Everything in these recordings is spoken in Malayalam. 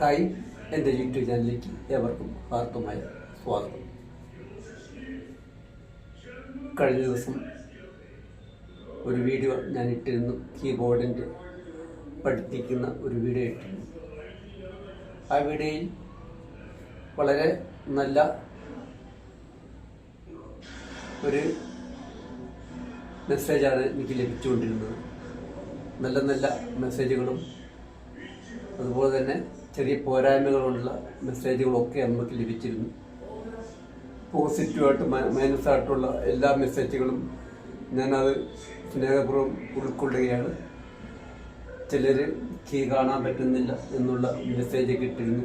ഹായ്. എന്റെ യൂട്യൂബ് ചാനലിലേക്ക് ഏവർക്കും ഹാർദ്ദമായ സ്വാഗതം. കഴിഞ്ഞ ദിവസം ഒരു വീഡിയോ ഞാൻ ഇട്ടിരുന്നു. കീബോർഡിന്റെ പഠിപ്പിക്കുന്ന ഒരു വീഡിയോ ഇട്ടിരുന്നു. ആ വീഡിയോയിൽ വളരെ നല്ല ഒരു മെസ്സേജാണ് എനിക്ക് ലഭിച്ചുകൊണ്ടിരുന്നത്. നല്ല നല്ല മെസ്സേജുകളും അതുപോലെ തന്നെ ചെറിയ പോരായ്മകളുള്ള മെസ്സേജുകളൊക്കെ നമുക്ക് ലഭിച്ചിരുന്നു. പോസിറ്റീവായിട്ട് മൈനസ് ആയിട്ടുള്ള എല്ലാ മെസ്സേജുകളും ഞാനത് സ്നേഹപൂർവം ഉൾക്കൊള്ളുകയാണ്. ചിലർ കീ കാണാൻ പറ്റുന്നില്ല എന്നുള്ള മെസ്സേജ് കിട്ടിയിരുന്നു.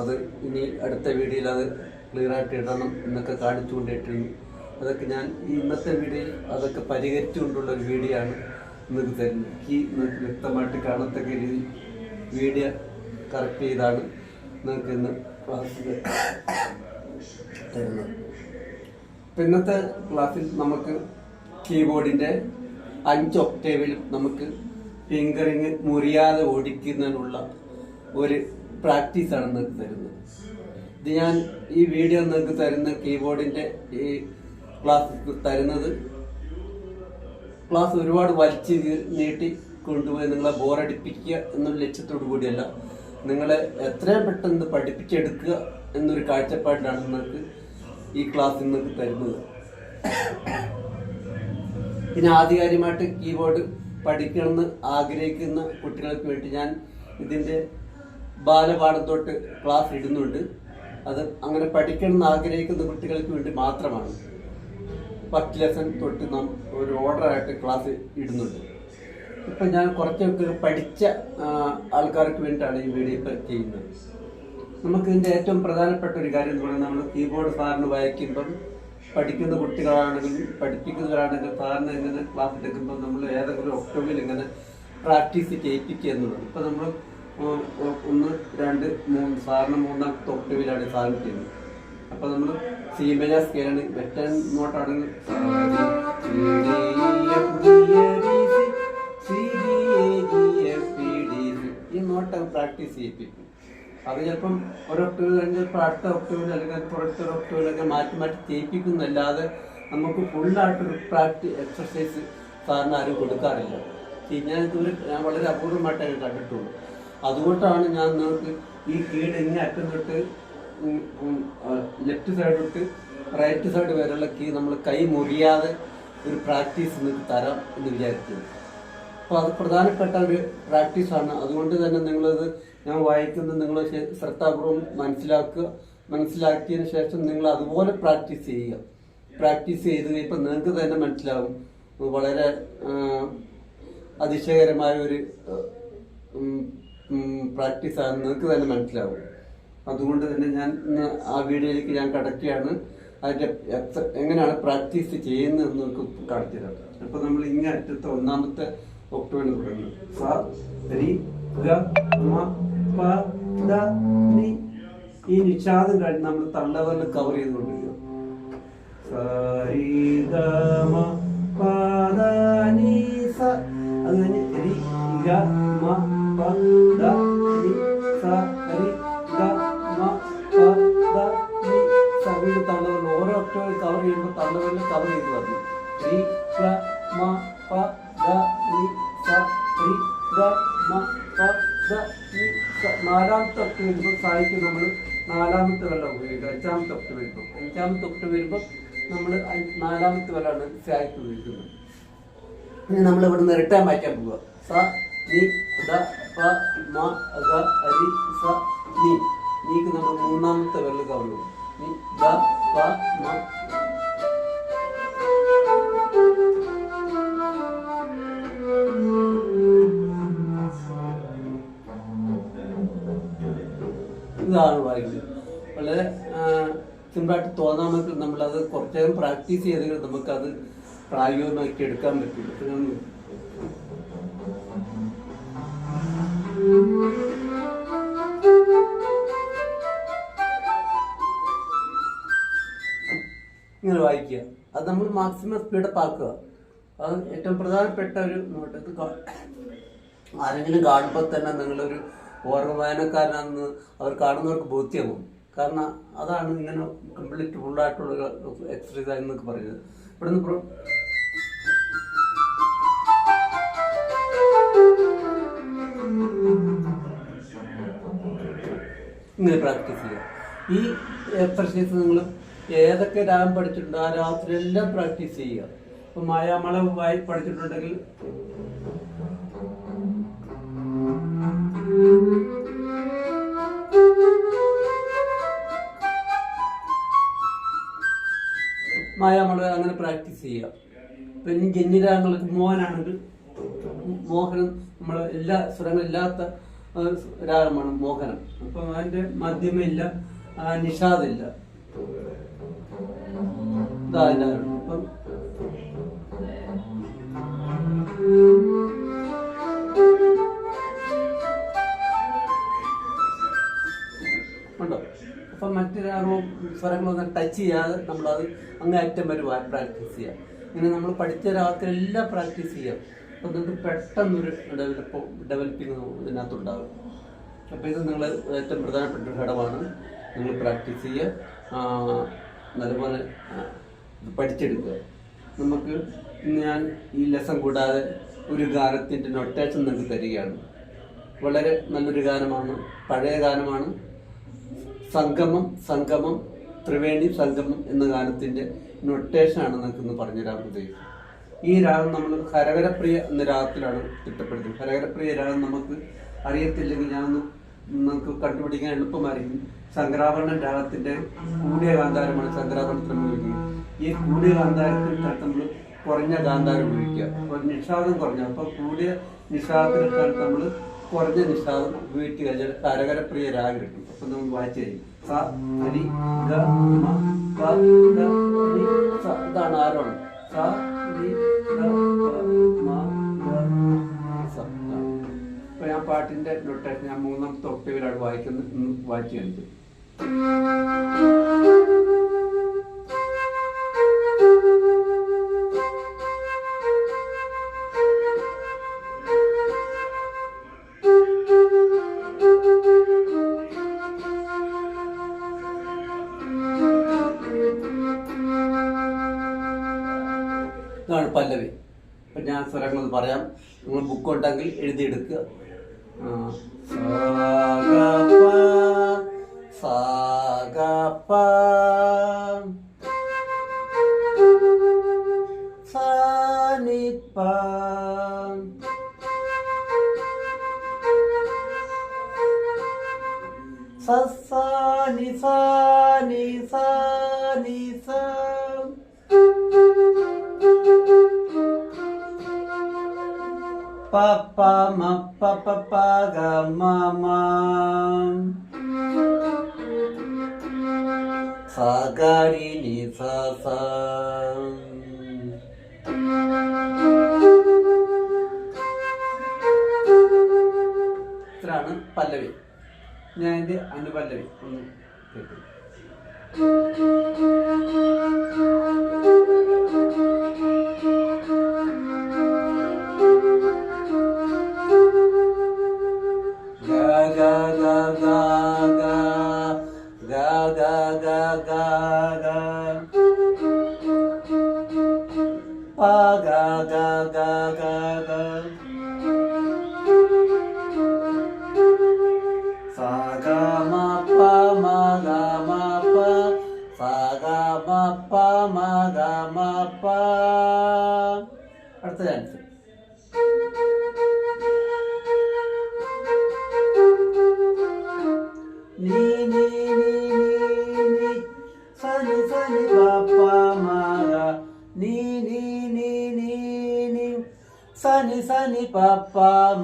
അത് ഇനി അടുത്ത വീഡിയോയിൽ അത് ക്ലിയർ ആയിട്ട് ഇടണം എന്നൊക്കെ കാണിച്ചുകൊണ്ടിട്ടിരുന്നു അതൊക്കെ ഞാൻ ഈ ഇന്നത്തെ വീഡിയോയിൽ അതൊക്കെ പരിഹരിച്ചുകൊണ്ടുള്ള ഒരു വീഡിയോ ആണ് നിങ്ങൾക്ക് തരുന്നത് കീ വ്യക്തമായിട്ട് കാണത്തക്ക രീതിയിൽ വീഡിയോ കറക്റ്റ് ചെയ്താണ് നിങ്ങൾക്ക് ഇന്ന് ക്ലാസ്സിൽ തരുന്നത്. ഇന്നത്തെ ക്ലാസ്സിൽ നമുക്ക് കീബോർഡിന്റെ അഞ്ച് ഒക്ടേവിൽ നമുക്ക് ഫിംഗറിങ് മുറിയാതെ ഓടിക്കുന്നതിനുള്ള ഒരു പ്രാക്ടീസാണ് നിങ്ങൾക്ക് തരുന്നത്. ഇത് ഞാൻ ഈ വീഡിയോ നിങ്ങൾക്ക് തരുന്ന കീബോർഡിന്റെ ഈ ക്ലാസ് തരുന്നത്. ക്ലാസ് ഒരുപാട് വലിച്ചു നീട്ടി കൊണ്ടുപോയി നിങ്ങളെ ബോറടിപ്പിക്കുക എന്നുള്ള ലക്ഷ്യത്തോടു കൂടിയല്ല. നിങ്ങളെ എത്രയും പെട്ടെന്ന് പഠിപ്പിച്ചെടുക്കുക എന്നൊരു കാഴ്ചപ്പാടിലാണ് നിങ്ങൾക്ക് ഈ ക്ലാസ് നിങ്ങൾക്ക് തരുന്നത്. പിന്നെ ആധികാരികമായിട്ട് കീബോർഡ് പഠിക്കണമെന്ന് ആഗ്രഹിക്കുന്ന കുട്ടികൾക്ക് വേണ്ടി ഞാൻ ഇതിന്റെ ബാലപാഠം തൊട്ട് ക്ലാസ് ഇടുന്നുണ്ട്. അത് അങ്ങനെ പഠിക്കണമെന്ന് ആഗ്രഹിക്കുന്ന കുട്ടികൾക്ക് വേണ്ടി മാത്രമാണ്. ഫസ്റ്റ് ലെസൺ തൊട്ട് നാം ഒരു ഓർഡറായിട്ട് ക്ലാസ് ഇടുന്നുണ്ട്. ഇപ്പം ഞാൻ കുറച്ചൊക്കെ പഠിച്ച ആൾക്കാർക്ക് വേണ്ടിയിട്ടാണ് ഈ വീഡിയോ ഇപ്പം ചെയ്യുന്നത്. നമുക്ക് ഇതിന്റെ ഏറ്റവും പ്രധാനപ്പെട്ട ഒരു കാര്യം എന്ന് പറയുന്നത് നമ്മൾ കീബോർഡ് സാറിന് വായിക്കുമ്പം പഠിക്കുന്ന കുട്ടികളാണെങ്കിലും പഠിപ്പിക്കുന്നവരാണെങ്കിലും സാറിന് ഇങ്ങനെ ക്ലാസ് എടുക്കുമ്പോൾ നമ്മൾ ഏതെങ്കിലും ഒക്ടോബിൽ ഇങ്ങനെ പ്രാക്ടീസ് ചെയ്യിപ്പിക്കുക എന്നുള്ളത്. ഇപ്പം നമ്മൾ ഒന്ന് രണ്ട് മൂന്ന് സാറിന് മൂന്നാമത്തെ ഒക്ടോബിലാണ് സാറിന് ചെയ്യുന്നത്. അപ്പം നമ്മൾ സി മേജർ സ്കെയിലാണ് വെറ്റൻ നോട്ടാണെങ്കിൽ പ്രാക്ടീസ് ചെയ്യിപ്പിക്കും. അത് ചിലപ്പം ഒരു ഒക്ടോബർ കഴിഞ്ഞ് ചിലപ്പോൾ അടുത്ത ഒക്ടോബർ അല്ലെങ്കിൽ പുറത്തെ ഒരു ഒക്ടോബിളൊക്കെ മാറ്റി മാറ്റി ചെയ്യിപ്പിക്കുന്നല്ലാതെ നമുക്ക് ഫുള്ളായിട്ടൊരു പ്രാക്ടീസ് എക്സർസൈസ് സാറിന് ആരും കൊടുക്കാറില്ല. ഞാൻ ഇതുവരെ ഞാൻ വളരെ അപൂർവമായിട്ടേ കണ്ടിട്ടുള്ളൂ. അതുകൊണ്ടാണ് ഞാൻ നിങ്ങൾക്ക് ഈ കീട് ഇങ്ങനെ അറ്റം തൊട്ട് ലെഫ്റ്റ് സൈഡ് തൊട്ട് റൈറ്റ് സൈഡ് വരെയുള്ള കീ നമ്മൾ കൈ മുറിയാതെ ഒരു പ്രാക്ടീസ് നിങ്ങൾക്ക് തരാം എന്ന് വിചാരിക്കുന്നു. അപ്പോൾ അത് പ്രധാനപ്പെട്ട ഒരു പ്രാക്ടീസാണ് അതുകൊണ്ട് തന്നെ നിങ്ങളത് ഞാൻ വായിക്കുന്നത് നിങ്ങൾ ശ്രദ്ധാപൂർവം മനസ്സിലാക്കുക. മനസ്സിലാക്കിയതിന് ശേഷം നിങ്ങൾ അതുപോലെ പ്രാക്ടീസ് ചെയ്യുക. പ്രാക്ടീസ് ചെയ്ത് കഴിയുമ്പോൾ നിങ്ങൾക്ക് തന്നെ മനസ്സിലാവും. വളരെ അതിശയകരമായ ഒരു പ്രാക്ടീസാണ് നിങ്ങൾക്ക് തന്നെ മനസ്സിലാവും. അതുകൊണ്ട് തന്നെ ഞാൻ ആ വീഡിയോയിലേക്ക് ഞാൻ കടക്കുകയാണ്. അതിന്റെ എത്ര എങ്ങനെയാണ് പ്രാക്ടീസ് ചെയ്യുന്നതെന്ന് നമുക്ക് കാണിച്ചു തരാം അപ്പോൾ നമ്മൾ ഇങ്ങനെ അറ്റത്തെ ഒന്നാമത്തെ ഒക്ടോബർ തുടങ്ങുന്നു സ രി മ പ ദ നി. ഈ നിഷാദം കഴിഞ്ഞ് നമ്മൾ തള്ളവറിൽ കവർ ചെയ്തുകൊണ്ടിരിക്കുക അത് കഴിഞ്ഞ് മ പ ദ നി സ രി ഗ മ പ ദ നി സ. തള്ളവറിൽ ഓരോ ഒക്ടോയിൽ കവർ ചെയ്യുമ്പോൾ തള്ളവറിൽ കവർ ചെയ്ത് വരണം മ പ ദ നി സ രി ഗ മ പ ദ നി സ നാലാമത്തെ ഒക്ട് വരുമ്പോൾ സായിക്ക് നമ്മൾ നാലാമത്തെ വെള്ളം ഉപയോഗിക്കുക അഞ്ചാമത്തെ ഒക്ട് വരുമ്പോൾ അഞ്ചാമത്തെ ഒക്ട് വരുമ്പോൾ നമ്മൾ നാലാമത്തെ വെള്ളമാണ് സായിക്ക് ഉപയോഗിക്കുന്നത് ഇനി നമ്മൾ ഇവിടെ നിന്ന് റിട്ടേൺ മാറ്റാൻ പോവുക സ നി ദ പ മ ഗ രി സ നി നീക്ക് നമ്മൾ മൂന്നാമത്തെ വെള്ളം കവർ നി ദ പ മ ഇതാണ് വായിക്കുന്നത് വളരെ സിമ്പിളായിട്ട് തോന്നാൻ നമുക്ക് നമ്മളത് കുറച്ചേരം പ്രാക്ടീസ് ചെയ്തെങ്കിൽ നമുക്കത് പ്രായോഗികമാക്കി എടുക്കാൻ പറ്റും. ഇങ്ങനെ വായിക്കുക. അത് നമ്മൾ മാക്സിമം സ്പീഡപ്പ് പാക്കുക അത് ഏറ്റവും പ്രധാനപ്പെട്ട ഒരു നോട്ട്. ഇത് കാ- ആരെങ്കിലും കാണുമ്പോൾ തന്നെ നിങ്ങളൊരു ഓർമ്മ വായനക്കാരനാണെന്ന് അവർ കാണുന്നവർക്ക് ബോധ്യമാവും. കാരണം അതാണ് ഇങ്ങനെ കംപ്ലീറ്റ് ഫുള്ളായിട്ടുള്ള എക്സസൈസ് എന്നൊക്കെ പറയുന്നത്. ഇവിടെ നിന്ന് ഇങ്ങനെ പ്രാക്ടീസ് ചെയ്യുക ഈ എക്സർസൈസ് നിങ്ങൾ ഏതൊക്കെ രാഗം പഠിച്ചിട്ടുണ്ടോ? ആ രാത്രിയെല്ലാം പ്രാക്ടീസ് ചെയ്യുക. ഇപ്പം മായാമള വായി പഠിച്ചിട്ടുണ്ടെങ്കിൽ ചെയ്യുക ഇനി ജന്യരാഗങ്ങൾക്ക് മോഹനാണെങ്കിൽ മോഹനം നമ്മൾ എല്ലാ സ്വരങ്ങളില്ലാത്ത ഇല്ലാത്ത രാഗമാണ് മോഹനം. അപ്പം അതിന്റെ മധ്യമയില്ല ആ, നിഷാദില്ല. ഇതാ എല്ലാവരും. അപ്പം സ്വരങ്ങളൊന്നും ടച്ച് ചെയ്യാതെ നമ്മളത് അങ്ങേയറ്റം വരെ പ്രാക്ടീസ് ചെയ്യാം. ഇങ്ങനെ നമ്മൾ പഠിച്ച രാഗത്തിലെല്ലാം പ്രാക്ടീസ് ചെയ്യാം. അപ്പം നിങ്ങൾക്ക് പെട്ടെന്നൊരു ഡെവലപ്പ് ഡെവലപ്പിംഗ് ഇതിനകത്തുണ്ടാകും അപ്പോൾ ഇത് നിങ്ങൾ ഏറ്റവും പ്രധാനപ്പെട്ട ഒരു ഘടകമാണ്. നിങ്ങൾ പ്രാക്ടീസ് ചെയ്യുക. നല്ലപോലെ പഠിച്ചെടുക്കുക. നമുക്ക് ഞാൻ ഈ ലെസൺ കൂടാതെ ഒരു ഗാനത്തിന്റെ നൊട്ടേഷൻ നിങ്ങൾക്ക് തരികയാണ്. വളരെ നല്ലൊരു ഗാനമാണ്. പഴയ ഗാനമാണ്. സംഗമം സംഗമം ത്രിവേണി സംഗമം എന്ന ഗാനത്തിന്റെ നൊട്ടേഷനാണ് നിങ്ങൾക്ക് ഇന്ന് പറഞ്ഞുതരാൻ ഉദ്ദേശിച്ചത്. ഈ രാഗം നമ്മൾ ഹരഹരപ്രിയ എന്ന രാഗത്തിലാണ് തിട്ടപ്പെടുത്തുന്നത് ഹരഹരപ്രിയ രാഗം നമുക്ക് അറിയത്തില്ലെങ്കിൽ ഞാനൊന്ന് നമുക്ക് കണ്ടുപിടിക്കാൻ എളുപ്പമായിരിക്കും. ശങ്കരാഭരണ രാഗത്തിന്റെ കൂടിയ ഗാന്ധാരമാണ് ശങ്കരാഭരണത്തിൽ ഉപയോഗിക്കുന്നത് ഈ കൂടിയ ഗാന്ധാരത്തിൽ നമ്മൾ കുറഞ്ഞ ഗാന്ധാരം ഉപയോഗിക്കുക. അപ്പോൾ നിഷാദം കുറഞ്ഞ. അപ്പോൾ കൂടിയ നിഷാദത്തിൽ നമ്മൾ കുറഞ്ഞ നിഷാദം ഉപയോഗിച്ച് കഴിഞ്ഞാൽ കരകരപ്രിയ രാഗം കിട്ടും. അപ്പം നമ്മൾ വായിച്ചു കഴിഞ്ഞു. ഇതാണ് ആരോണം. അപ്പൊ ഞാൻ പാട്ടിന്റെ നൊട്ടേഷൻ ഞാൻ മൂന്നാമത്തെ ഒക്ടേവിലാണ് വായിക്കുന്നത്. വായിച്ചു കഴിഞ്ഞു പല്ലവി. ഇപ്പം ഞാൻ സ്വരങ്ങൾ പറയാം. നിങ്ങൾ ബുക്ക് ഉണ്ടെങ്കിൽ എഴുതിയെടുക്കുക സാഗപ്പ സാ, pa pa ma pa pa pa ga ma ma fa ga ri ni fa fa ഇത്രയാണ് പല്ലവി ഞാൻ എന്റെ അനുപല്ലവി ഒന്ന് കേട്ടു pertenente. Ni, ni, ni, ni, ni, fa, ni, fa, ni. Ni, ni, ni, ni, ni, fa, ni, fa, ni, pa, pa,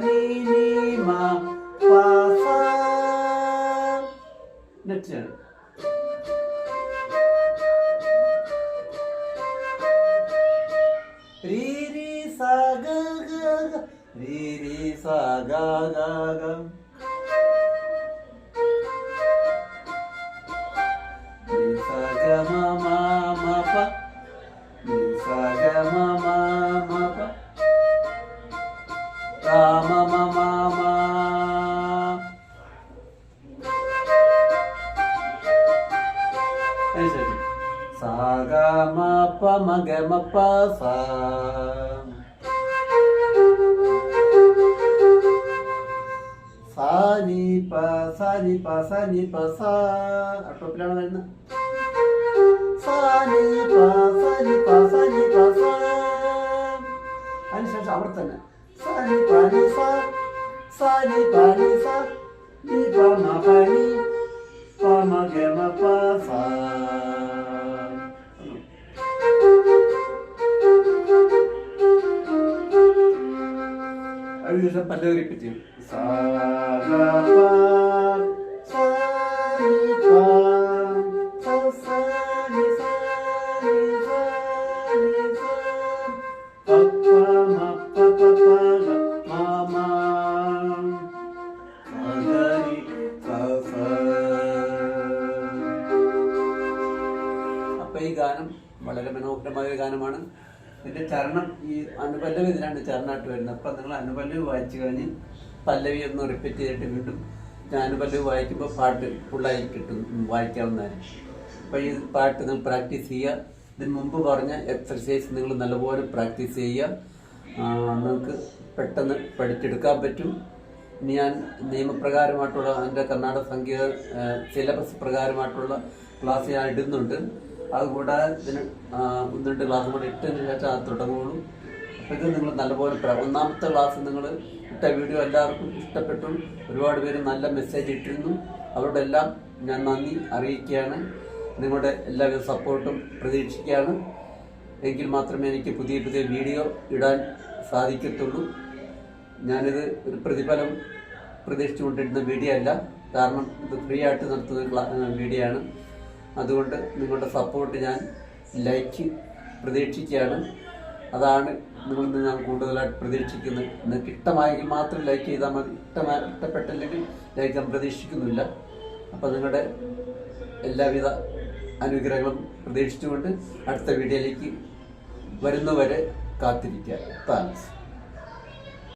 ni, ni, ma, pa, fa. ರಿ ಸ ಗ ಗ ಗ ರಿ ಸ ಗ ಮ ಮ ಮ ಪ ರಿ ಸ ಗ ಮ ಮ ಮ ಪ ರ ಮ ಮ ಮ ಮ ಸಾ ಗ ಮ ಪ ಮ ಗ ಮ ಪ ಸಾ പ സാ സാ നി പ സാ നി പ സാ നി പ സാ അട്ടോപ്പിലാണ് വരുന്നത് സാ നി പ സാ നി പ സാ നി പ സാ അതിനുശേഷം അവിടെ തന്നെ സാ നി പ നി സാ സാ നി പ നി സാ നി പ മ പ ഈ ഗാനം വളരെ മനോഹരമായ ഒരു ഗാനമാണ്. ഇതിന്റെ ചരണം ഈ അനുപല്ലവി ഇതിലാണ് ചരണമായിട്ട് വരുന്നത്. അപ്പൊ നിങ്ങൾ അനുപല്ലവ് വായിച്ചു കഴിഞ്ഞ് പല്ലവി എന്ന് റിപ്പീറ്റ് ചെയ്തിട്ട് വീണ്ടും ഞാൻ പല്ലവി വായിക്കുമ്പോൾ പാട്ട് ഫുള്ളായി കിട്ടും വായിക്കാവുന്നതാണ്. അപ്പോൾ ഈ പാട്ട് നിങ്ങൾ പ്രാക്ടീസ് ചെയ്യുക. ഇതിന് മുമ്പ് പറഞ്ഞ എക്സർസൈസ് നിങ്ങൾ നല്ലപോലെ പ്രാക്ടീസ് ചെയ്യുക. നിങ്ങൾക്ക് പെട്ടെന്ന് പഠിച്ചെടുക്കാൻ പറ്റും. ഞാൻ നിയമപ്രകാരമായിട്ടുള്ള എന്റെ കർണാടക സംഗീത സിലബസ് പ്രകാരമായിട്ടുള്ള ക്ലാസ് ഞാൻ ഇടുന്നുണ്ട്. അതുകൂടാതെ ഇതിന് ഒന്ന് രണ്ട് ക്ലാസ് കൂടെ ഇട്ടതിന് ശേഷം അത് അപ്പോൾ ഇത് നിങ്ങൾ നല്ലപോലെ ഒന്നാമത്തെ ക്ലാസ് നിങ്ങൾ ഇട്ട വീഡിയോ എല്ലാവർക്കും ഇഷ്ടപ്പെട്ടു. ഒരുപാട് പേര് നല്ല മെസ്സേജ് ഇട്ടിരുന്നു. അവരുടെ എല്ലാം ഞാൻ നന്ദി അറിയിക്കുകയാണ്. നിങ്ങളുടെ എല്ലാവിധ സപ്പോർട്ടും പ്രതീക്ഷിക്കുകയാണ്. എങ്കിൽ മാത്രമേ എനിക്ക് പുതിയ പുതിയ വീഡിയോ ഇടാൻ സാധിക്കത്തുള്ളൂ. ഞാനിത് ഒരു പ്രതിഫലം പ്രതീക്ഷിച്ചുകൊണ്ടിരുന്ന വീഡിയോ അല്ല. കാരണം ഇത് ഫ്രീ ആയിട്ട് നടത്തുന്ന വീഡിയോ ആണ്. അതുകൊണ്ട് നിങ്ങളുടെ സപ്പോർട്ട് ഞാൻ ലൈക്ക് പ്രതീക്ഷിക്കുകയാണ്. അതാണ് നിങ്ങളിൽ നിന്ന് ഞാൻ കൂടുതലായിട്ട് പ്രതീക്ഷിക്കുന്നു? നിങ്ങൾക്ക് ഇഷ്ടമായെങ്കിൽ മാത്രം ലൈക്ക് ചെയ്താൽ മതി. ഇഷ്ടമായി ഇഷ്ടപ്പെട്ടില്ലെങ്കിൽ ലൈക്ക് ഞാൻ പ്രതീക്ഷിക്കുന്നില്ല. അപ്പോൾ നിങ്ങളുടെ എല്ലാവിധ അനുഗ്രഹങ്ങളും പ്രതീക്ഷിച്ചുകൊണ്ട് അടുത്ത വീഡിയോയിലേക്ക് വരുന്നവരെ കാത്തിരിക്കുക. താങ്ക്സ്.